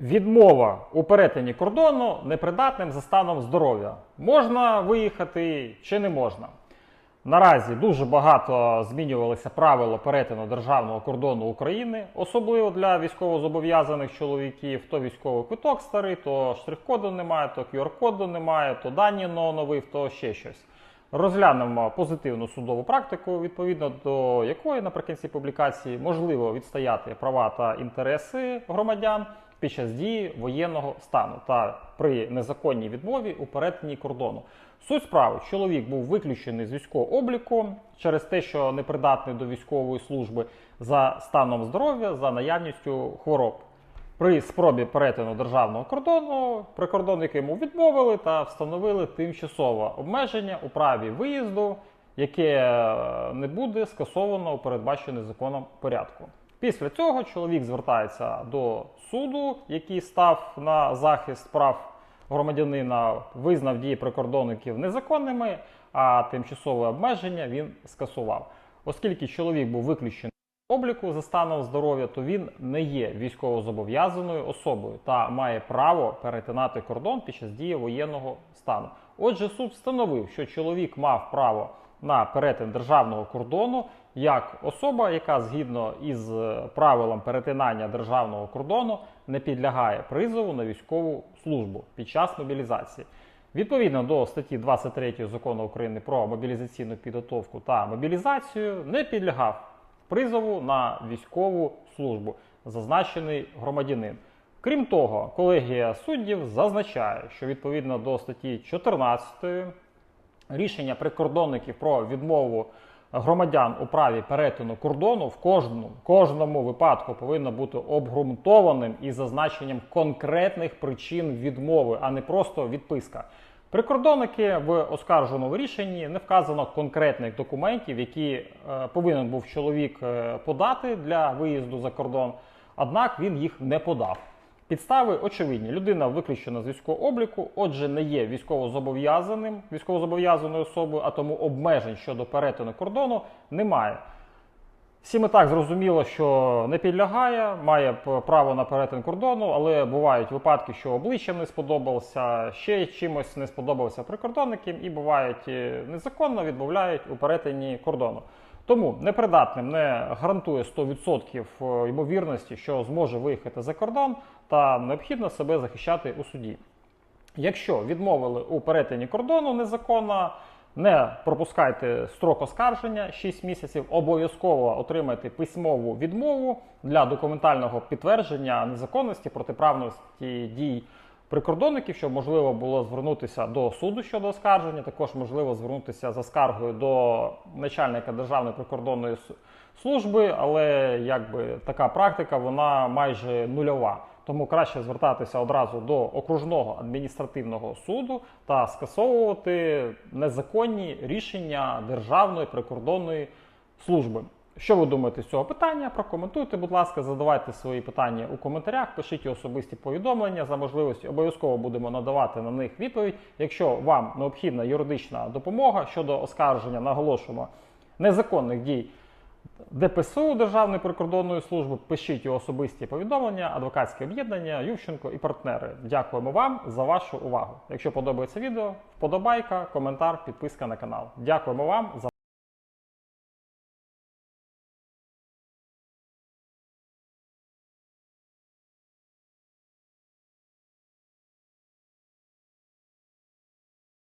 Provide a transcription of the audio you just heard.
Відмова у перетині кордону непридатним за станом здоров'я. Можна виїхати чи не можна? Наразі дуже багато змінювалися правила перетину державного кордону України, особливо для військовозобов'язаних чоловіків. То військовий квиток старий, то штрих-коду немає, то QR-коду немає, то дані не оновив, то ще щось. Розглянемо позитивну судову практику, відповідно до якої наприкінці публікації можливо відстояти права та інтереси громадян під час дії воєнного стану та при незаконній відмові у перетині кордону. Суть справи, чоловік був виключений з військового обліку через те, що непридатний до військової служби за станом здоров'я, за наявністю хвороб. При спробі перетину державного кордону прикордонники йому відмовили та встановили тимчасове обмеження у праві виїзду, яке е, не буде скасовано у передбачений законом порядку. Після цього чоловік звертається до суду, який став на захист прав громадянина, визнав дії прикордонників незаконними, а тимчасове обмеження він скасував. Оскільки чоловік був виключений обліку за станом здоров'я, то він не є військовозобов'язаною особою та має право перетинати кордон під час дії воєнного стану. Отже, суд встановив, що чоловік мав право на перетин державного кордону як особа, яка згідно із е, правилам перетинання державного кордону не підлягає призову на військову службу під час мобілізації. Відповідно до статті 23 закону України про мобілізаційну підготовку та мобілізацію не підлягав призову на військову службу, зазначений громадянин. Крім того, колегія суддів зазначає, що відповідно до статті 14 рішення прикордонників про відмову громадян у праві перетину кордону в кожному, кожному випадку повинно бути обґрунтованим із зазначенням конкретних причин відмови, а не просто відписка. Прикордонники в оскарженому рішенні не вказано конкретних документів, які е, повинен був чоловік е, подати для виїзду за кордон, однак він їх не подав. Підстави очевидні. Людина виключена з військового обліку, отже, не є військовозобов'язаним, військовозобов'язаною особою, а тому обмежень щодо перетину кордону немає. Всім і так зрозуміло, що не підлягає, має право на перетин кордону, але бувають випадки, що обличчям не сподобався, ще чимось не сподобався прикордонникам, і бувають е, незаконно відмовляють у перетині кордону. Тому непридатним не гарантує 100% ймовірності, що зможе виїхати за кордон, та необхідно себе захищати у суді. Якщо відмовили у перетині кордону незаконно, не пропускайте строк оскарження 6 місяців, обов'язково отримайте письмову відмову для документального підтвердження незаконності протиправності дій прикордонників, щоб можливо було звернутися до суду щодо оскарження. Також можливо звернутися за скаргою до начальника Державної прикордонної служби, але якби така практика вона майже нульова. Тому краще звертатися одразу до окружного адміністративного суду та скасовувати незаконні рішення Державної прикордонної служби. Що ви думаєте з цього питання? Прокоментуйте, будь ласка, задавайте свої питання у коментарях, пишіть особисті повідомлення за можливості. Обов'язково будемо надавати на них відповідь. Якщо вам необхідна юридична допомога щодо оскарження, наголошуємо незаконних дій ДПСУ Державної прикордонної служби, пишіть особисті повідомлення, адвокатське об'єднання, Ющенко і партнери. Дякуємо вам за вашу увагу. Якщо подобається відео, вподобайка, коментар, підписка на канал. Дякуємо вам за